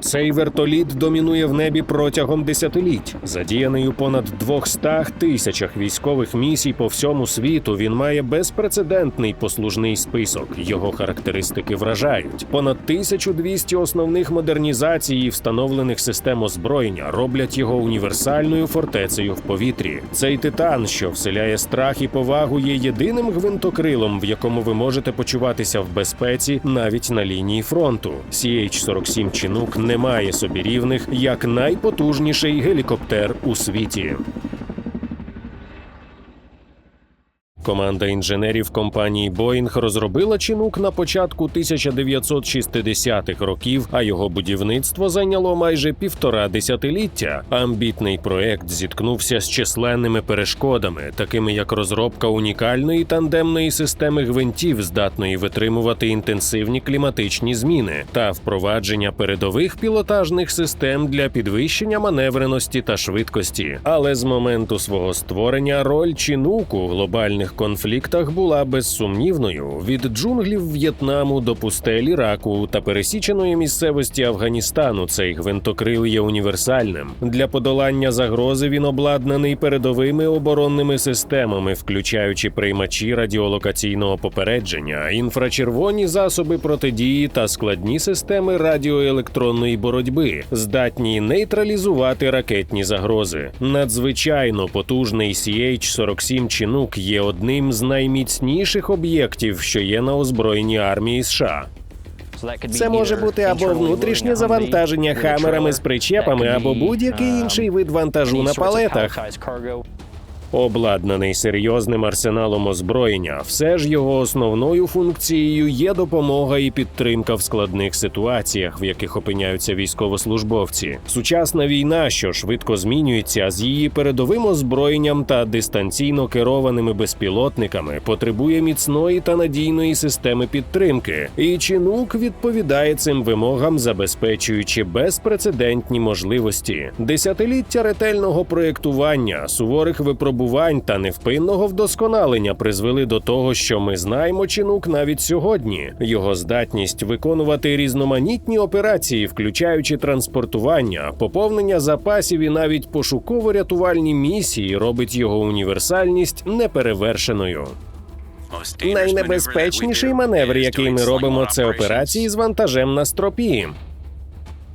Цей вертоліт домінує в небі протягом десятиліть. Задіяний у понад 200 тисячах військових місій по всьому світу. Він має безпрецедентний послужний список. Його характеристики вражають. Понад 1200 основних модернізацій і встановлених систем озброєння роблять його універсальною фортецею в повітрі. Цей титан, що вселяє страх і повагу, є єдиним гвинтокрилом, в якому ви можете почуватися в безпеці навіть на лінії фронту. CH-47 Chinook не має собі рівних як найпотужніший гелікоптер у світі. Команда інженерів компанії Boeing розробила чинук на початку 1960-х років, а його будівництво зайняло майже півтора десятиліття. Амбітний проект зіткнувся з численними перешкодами, такими як розробка унікальної тандемної системи гвинтів, здатної витримувати інтенсивні кліматичні зміни, та впровадження передових пілотажних систем для підвищення маневреності та швидкості. Але з моменту свого створення роль чинуку глобальних конфліктах була безсумнівною від джунглів В'єтнаму до пустель Іраку та пересіченої місцевості Афганістану. Цей гвинтокрил є універсальним для подолання загрози. Він обладнаний передовими оборонними системами, включаючи приймачі радіолокаційного попередження, інфрачервоні засоби протидії та складні системи радіоелектронної боротьби, здатні нейтралізувати ракетні загрози. Надзвичайно потужний CH-47 Chinook є одним з найміцніших об'єктів, що є на озброєнні армії США. Це може бути або внутрішнє завантаження хамерами з причепами, або будь-який інший вид вантажу на палетах. Обладнаний серйозним арсеналом озброєння, все ж його основною функцією є допомога і підтримка в складних ситуаціях, в яких опиняються військовослужбовці. Сучасна війна, що швидко змінюється, з її передовим озброєнням та дистанційно керованими безпілотниками, потребує міцної та надійної системи підтримки. І чинук відповідає цим вимогам, забезпечуючи безпрецедентні можливості. Десятиліття ретельного проєктування, суворих випробувань та невпинного вдосконалення призвели до того, що ми знаємо чинук навіть сьогодні. Його здатність виконувати різноманітні операції, включаючи транспортування, поповнення запасів і навіть пошуково-рятувальні місії, робить його універсальність неперевершеною. Найнебезпечніший маневр, який ми робимо, це операції з вантажем на стропі.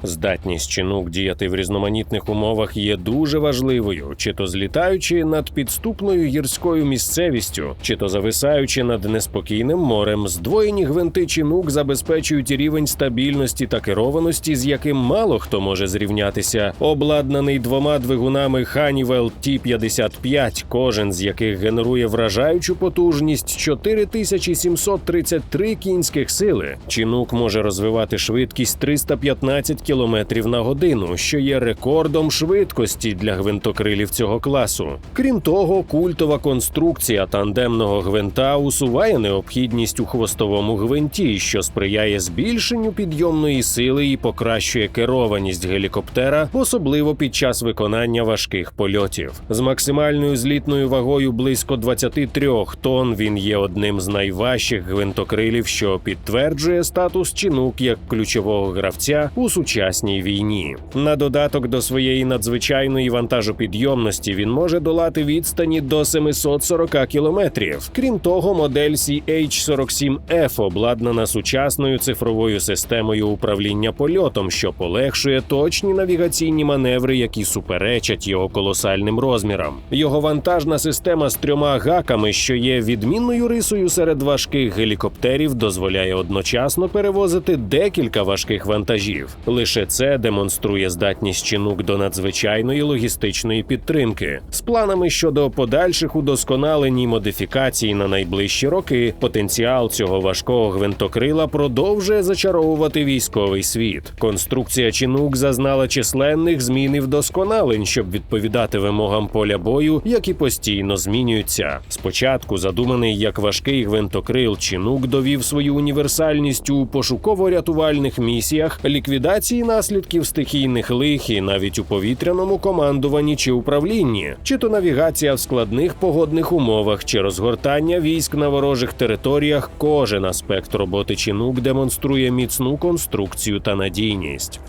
Здатність чинук діяти в різноманітних умовах є дуже важливою, чи то злітаючи над підступною гірською місцевістю, чи то зависаючи над неспокійним морем, здвоєні гвинти чинук забезпечують рівень стабільності та керованості, з яким мало хто може зрівнятися. Обладнаний двома двигунами Honeywell T-55, кожен з яких генерує вражаючу потужність 4733 кінських сили. Чинук може розвивати швидкість 315 км на годину, що є рекордом швидкості для гвинтокрилів цього класу. Крім того, культова конструкція тандемного гвинта усуває необхідність у хвостовому гвинті, що сприяє збільшенню підйомної сили і покращує керованість гелікоптера, особливо під час виконання важких польотів. З максимальною злітною вагою близько 23 тонн він є одним з найважчих гвинтокрилів, що підтверджує статус чинук як ключового гравця у сучасній війні. На додаток до своєї надзвичайної вантажопідйомності він може долати відстані до 740 кілометрів. Крім того, модель CH-47F обладнана сучасною цифровою системою управління польотом, що полегшує точні навігаційні маневри, які суперечать його колосальним розмірам. Його вантажна система з трьома гаками, що є відмінною рисою серед важких гелікоптерів, дозволяє одночасно перевозити декілька важких вантажів. Лише це демонструє здатність чинук до надзвичайної логістичної підтримки з планами щодо подальших удосконалень і модифікацій на найближчі роки. Потенціал цього важкого гвинтокрила продовжує зачаровувати військовий світ. Конструкція чинук зазнала численних змін і вдосконалень, щоб відповідати вимогам поля бою, які постійно змінюються. Спочатку задуманий як важкий гвинтокрил, чинук довів свою універсальність у пошуково-рятувальних місіях, ліквідації наслідків стихійних лих і навіть у повітряному командуванні чи управлінні, чи то навігація в складних погодних умовах, чи розгортання військ на ворожих територіях. Кожен аспект роботи чинук демонструє міцну конструкцію та надійність.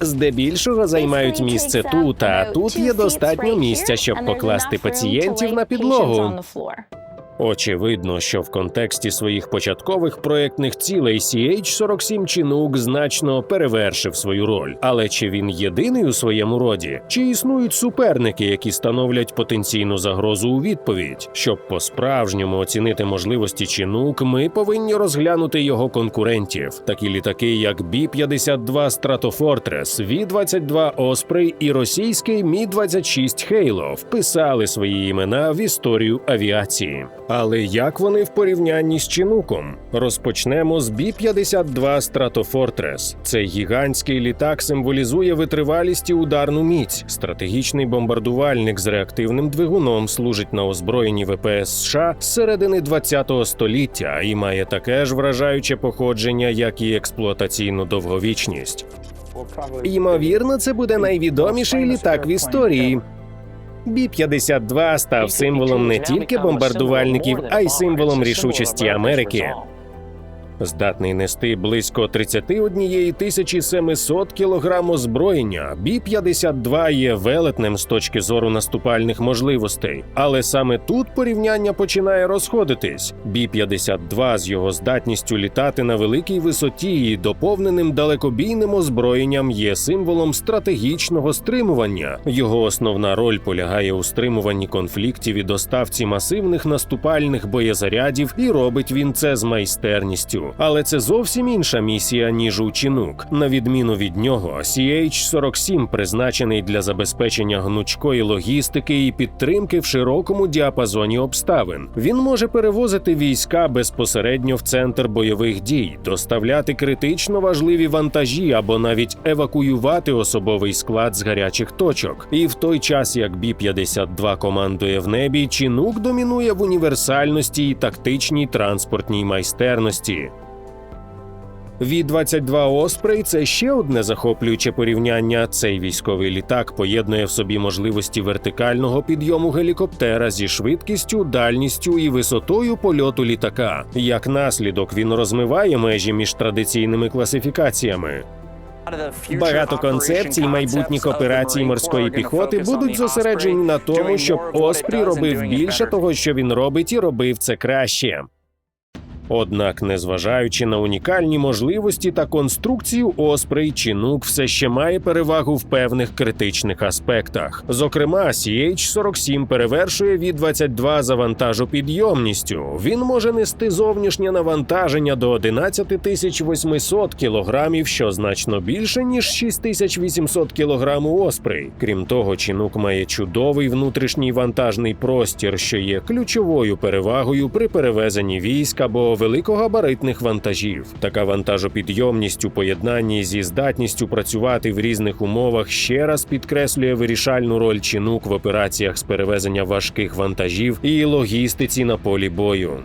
здебільшого займають місце тут, а тут є достатньо місця, щоб покласти пацієнтів на підлогу. Очевидно, що в контексті своїх початкових проєктних цілей CH-47 Chinook значно перевершив свою роль. Але чи він єдиний у своєму роді? Чи існують суперники, які становлять потенційну загрозу у відповідь? Щоб по-справжньому оцінити можливості Chinook, ми повинні розглянути його конкурентів, такі літаки, як B-52 Stratofortress, V-22 Osprey і російський Мі-26 Halo вписали свої імена в історію авіації. Але як вони в порівнянні з Чинуком? Розпочнемо з Бі-52 Stratofortress. Цей гігантський літак символізує витривалість і ударну міць. Стратегічний бомбардувальник з реактивним двигуном служить на озброєнні ВПС США з середини ХХ століття і має таке ж вражаюче походження, як і експлуатаційну довговічність. Ймовірно, це буде найвідоміший літак в історії. Бі-52 став символом не тільки бомбардувальників, а й символом рішучості Америки. Здатний нести близько 31 700 кг озброєння, Бі-52 є велетнем з точки зору наступальних можливостей. Але саме тут порівняння починає розходитись. Бі-52 з його здатністю літати на великій висоті і доповненим далекобійним озброєнням є символом стратегічного стримування. Його основна роль полягає у стримуванні конфліктів і доставці масивних наступальних боєзарядів, і робить він це з майстерністю. Але це зовсім інша місія, ніж у Чінук. На відміну від нього, CH-47 призначений для забезпечення гнучкої логістики і підтримки в широкому діапазоні обставин. Він може перевозити війська безпосередньо в центр бойових дій, доставляти критично важливі вантажі або навіть евакуювати особовий склад з гарячих точок. І в той час, як Бі-52 командує в небі, Чінук домінує в універсальності і тактичній транспортній майстерності. Ві-22 Оспрей це ще одне захоплююче порівняння. Цей військовий літак поєднує в собі можливості вертикального підйому гелікоптера зі швидкістю, дальністю і висотою польоту літака. Як наслідок, він розмиває межі між традиційними класифікаціями. Багато концепцій майбутніх операцій морської піхоти будуть зосереджені на тому, щоб Оспрі робив більше того, що він робить, і робив це краще. Однак, незважаючи на унікальні можливості та конструкцію, Оспрей Чінук все ще має перевагу в певних критичних аспектах. Зокрема, CH-47 перевершує від 22 за вантажопідйомністю. Він може нести зовнішнє навантаження до 11 800 кілограмів, що значно більше ніж 6800 кілограм у Оспрей. Крім того, Чінук має чудовий внутрішній вантажний простір, що є ключовою перевагою при перевезенні військ або великогабаритних вантажів. Така вантажопідйомність у поєднанні зі здатністю працювати в різних умовах ще раз підкреслює вирішальну роль чинук в операціях з перевезення важких вантажів і логістиці на полі бою.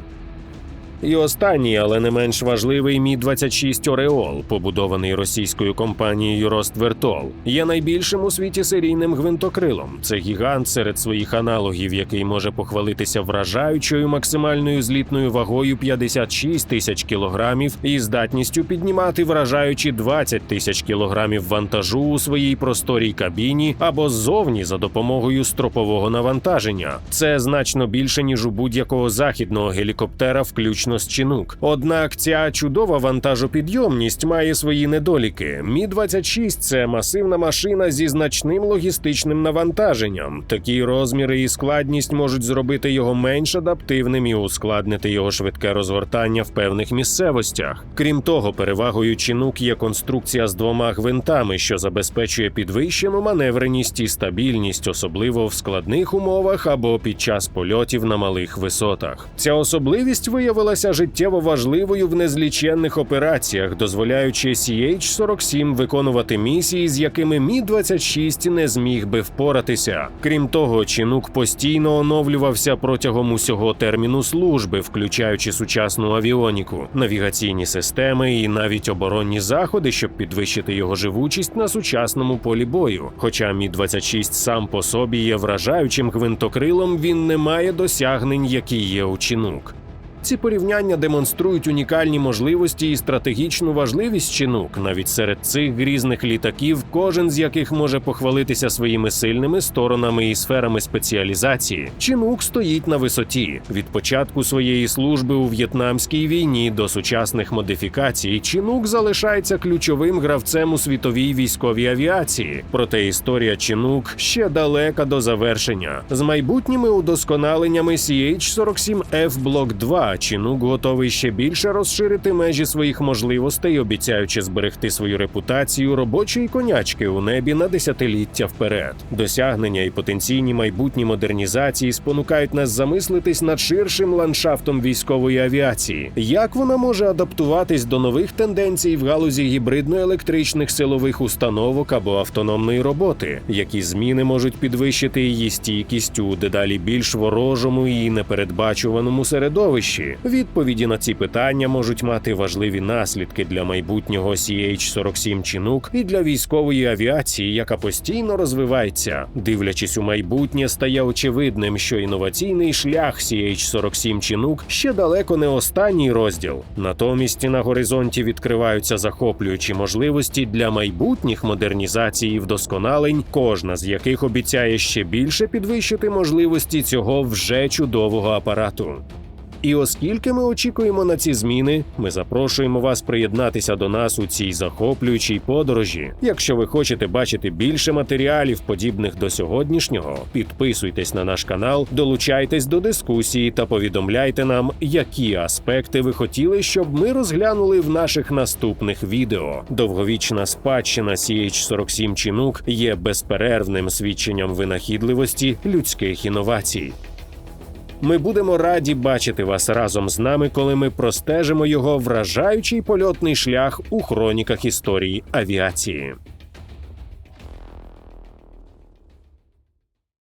І останній, але не менш важливий мі 26 Ореол, побудований російською компанією Роствертол, є найбільшим у світі серійним гвинтокрилом. Це гігант серед своїх аналогів, який може похвалитися вражаючою максимальною злітною вагою 56 тисяч кілограмів і здатністю піднімати вражаючі 20 тисяч кілограмів вантажу у своїй просторій кабіні або ззовні за допомогою стропового навантаження. Це значно більше ніж у будь-якого західного гелікоптера, включно з Чінук. Однак ця чудова вантажопідйомність має свої недоліки. Мі 26 це масивна машина зі значним логістичним навантаженням. Такі розміри і складність можуть зробити його менш адаптивним і ускладнити його швидке розгортання в певних місцевостях. Крім того, перевагою Чінук є конструкція з двома гвинтами, що забезпечує підвищену маневреність і стабільність, особливо в складних умовах або під час польотів на малих висотах. Ця особливість виявилася життєво важливою в незліченних операціях, дозволяючи CH-47 виконувати місії, з якими Мі 26 не зміг би впоратися. Крім того, Чінук постійно оновлювався протягом усього терміну служби, включаючи сучасну авіоніку, навігаційні системи і навіть оборонні заходи, щоб підвищити його живучість на сучасному полі бою. Хоча Мі 26 сам по собі є вражаючим гвинтокрилом, він не має досягнень, які є у Чінук. Ці порівняння демонструють унікальні можливості і стратегічну важливість чинук. Навіть серед цих грізних літаків, кожен з яких може похвалитися своїми сильними сторонами і сферами спеціалізації. Чинук стоїть на висоті від початку своєї служби у в'єтнамській війні до сучасних модифікацій. Чинук залишається ключовим гравцем у світовій військовій авіації. Проте історія Чинук ще далека до завершення. З майбутніми удосконаленнями CH-47F Block 2 Чинук готовий ще більше розширити межі своїх можливостей, обіцяючи зберегти свою репутацію робочої конячки у небі на десятиліття вперед. Досягнення і потенційні майбутні модернізації спонукають нас замислитись над ширшим ландшафтом військової авіації, як вона може адаптуватись до нових тенденцій в галузі гібридно-електричних силових установок або автономної роботи, які зміни можуть підвищити її стійкість у дедалі більш ворожому і непередбачуваному середовищі. Відповіді на ці питання можуть мати важливі наслідки для майбутнього CH-47 Chinook і для військової авіації, яка постійно розвивається. Дивлячись у майбутнє, стає очевидним, що інноваційний шлях CH-47 Chinook ще далеко не останній розділ. Натомість на горизонті відкриваються захоплюючі можливості для майбутніх модернізацій і вдосконалень, кожна з яких обіцяє ще більше підвищити можливості цього вже чудового апарату. І оскільки ми очікуємо на ці зміни, ми запрошуємо вас приєднатися до нас у цій захоплюючій подорожі. Якщо ви хочете бачити більше матеріалів, подібних до сьогоднішнього, підписуйтесь на наш канал, долучайтесь до дискусії та повідомляйте нам, які аспекти ви хотіли, щоб ми розглянули в наших наступних відео. Довговічна спадщина CH-47 Chinook є безперервним свідченням винахідливості людських інновацій. Ми будемо раді бачити вас разом з нами, коли ми простежимо його вражаючий польотний шлях у хроніках історії авіації.